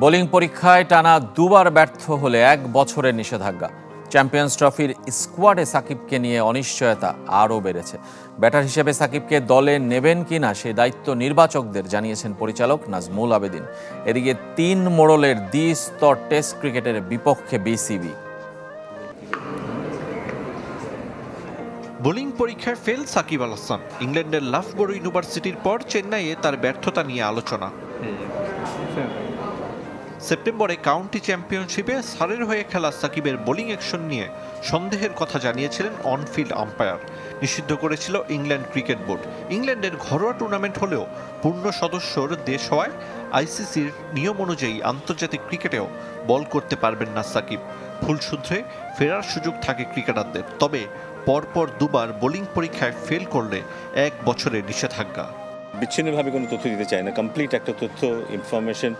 Bowling পরীক্ষায় টানা দুবার ব্যর্থ হলে এক বছরের নিষেধাজ্ঞা। চ্যাম্পিয়ন্স ট্রফির স্কোয়াডে সাকিবকে নিয়ে অনিশ্চয়তা আরও বেড়েছে। ব্যাটার হিসেবে সাকিবকে দলে নেবেন কিনা সে দায়িত্ব নির্বাচকদের জানিয়েছেন পরিচালক নাজমুল আবেদিন। এদিকে তিন মোড়লের দ্বি স্তর টেস্ট ক্রিকেটের বিপক্ষে বিসিবি। বোলিং পরীক্ষায় ফেল সাকিব আল হাসান। ইংল্যান্ডের লাফবরো ইউনিভার্সিটির পর চেন্নাইয়ে তার ব্যর্থতা নিয়ে আলোচনা। সেপ্টেম্বরে কাউন্টি চ্যাম্পিয়নশিপে সারের হয়ে খেলা সাকিবের বোলিং অ্যাকশন নিয়ে সন্দেহের কথা জানিয়েছিলেন অনফিল্ড আম্পায়ার। নিষিদ্ধ করেছিল ইংল্যান্ড ক্রিকেট বোর্ড। ইংল্যান্ডের ঘরোয়া টুর্নামেন্ট হলেও পূর্ণ সদস্যর দেশ হওয়ায় আইসিসির নিয়ম অনুযায়ী আন্তর্জাতিক ক্রিকেটেও বল করতে পারবেন না সাকিব। ভুলসূত্রে ফেরার সুযোগ থাকে ক্রিকেটারদের, তবে পরপর দুবার বোলিং পরীক্ষায় ফেল করলে এক বছরের নিষেধাজ্ঞা। বিচ্ছিন্নভাবে কোনো তথ্য দিতে চায় না। কমপ্লিট একটা তথ্য ইনফরমেশন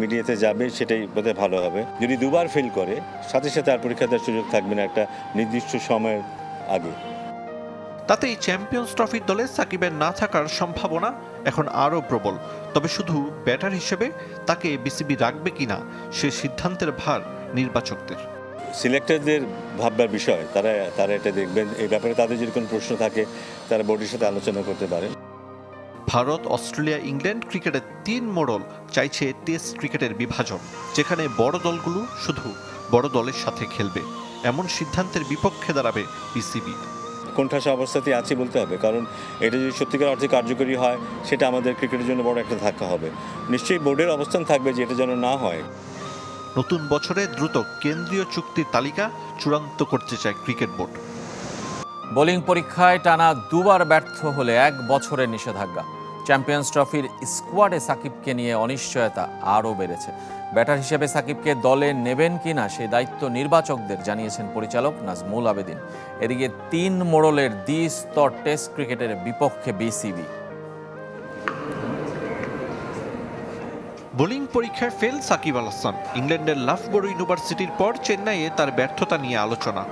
মিডিয়াতে যাবে সেটাই বোধহয় ভালো হবে। যদি দুবার ফেল করে সাথে সাথে আর পরীক্ষা দেওয়ার সুযোগ থাকবে না একটা নির্দিষ্ট সময়ের আগে। তাতেই চ্যাম্পিয়ন্স ট্রফির দলে সাকিবের না থাকার সম্ভাবনা এখন আরও প্রবল। তবে শুধু ব্যাটার হিসেবে তাকে বিসিবি রাখবে কিনা সে সিদ্ধান্তের ভার নির্বাচকদের। সিলেক্টরদের ভাববার বিষয় তারা তারা এটা দেখবেন। এই ব্যাপারে তাদের যদি কোনো প্রশ্ন থাকে তারা বোর্ডের সাথে আলোচনা করতে পারেন ভারত অস্ট্রেলিয়া ইংল্যান্ড ক্রিকেটের তিন মোড়ল চাইছে টেস্ট ক্রিকেটের বিভাজন যেখানে বড় দলগুলো শুধু বড় দলের সাথে খেলবে। এমন সিদ্ধান্তের বিপক্ষে দাঁড়াবে বিসিবি। কোণঠাসা অবস্থাতে আছি বলতে হবে কারণ এটা যদি সত্যিকার অর্থে কার্যকরী হয় সেটা আমাদের ক্রিকেটের জন্য বড় একটা ধাক্কা হবে। নিশ্চয়ই বোর্ডের অবস্থান থাকবে যে এটা যেন না হয়। নতুন বছরে দ্রুত কেন্দ্রীয় চুক্তির তালিকা চূড়ান্ত করতে চায় ক্রিকেট বোর্ড। বোলিং পরীক্ষায় টানা দুবার ব্যর্থ হলে এক বছরের নিষেধাজ্ঞা। চ্যাম্পিয়ন্স ট্রফির স্কোয়াডে সাকিবকে নিয়ে অনিশ্চয়তা আরও বেড়েছে। ব্যাটার হিসেবে সাকিবকে দলে নেবেন কিনা সে দায়িত্ব নির্বাচকদের জানিয়েছেন পরিচালক নাজমুল আবেদিন। এদিকে তিন মোড়লের দ্বি স্তর টেস্ট ক্রিকেটের বিপক্ষে বিসিবি। বোলিং পরীক্ষায় ফেল সাকিব আল হাসান। ইংল্যান্ডের লাফবরো ইউনিভার্সিটির পর চেন্নাইয়ে তার ব্যর্থতা নিয়ে আলোচনা।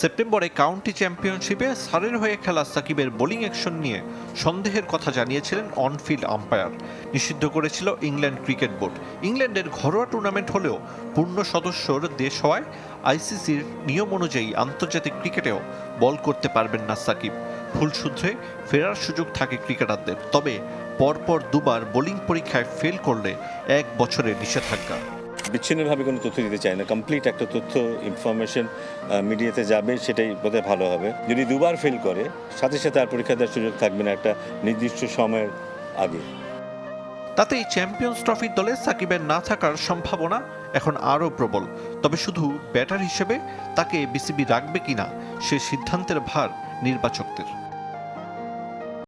সেপ্টেম্বরে কাউন্টি চ্যাম্পিয়নশিপে সারের হয়ে খেলা সাকিবের বোলিং অ্যাকশন নিয়ে সন্দেহের কথা জানিয়েছিলেন অনফিল্ড আম্পায়ার। নিষিদ্ধ করেছিল ইংল্যান্ড ক্রিকেট বোর্ড। ইংল্যান্ডের ঘরোয়া টুর্নামেন্ট হলেও পূর্ণ সদস্যর দেশ হওয়ায় আইসিসির নিয়ম অনুযায়ী আন্তর্জাতিক ক্রিকেটেও বল করতে পারবেন না সাকিব। ভুলসূত্রে ফেরার সুযোগ থাকে ক্রিকেটারদের। তবে পরপর দুবার বোলিং পরীক্ষায় ফেল করলে এক বছরের নিষেধাজ্ঞা। বিচ্ছিন্নভাবে কোনো তথ্য দিতে চায় না। কমপ্লিট একটা তথ্য ইনফরমেশন মিডিয়াতে যাবে, সেটাই বোধহয় ভালো হবে। যদি দুবার ফেল করে, সাথে সাথে আর পরীক্ষা দেওয়ার সুযোগ থাকবে না একটা নির্দিষ্ট সময়ের আগে। তাতেই চ্যাম্পিয়ন্স ট্রফির দলে সাকিবের না থাকার সম্ভাবনা এখন আরও প্রবল। তবে শুধু ব্যাটার হিসেবে তাকে বিসিবি রাখবে কিনা, সে সিদ্ধান্তের ভার নির্বাচকদের।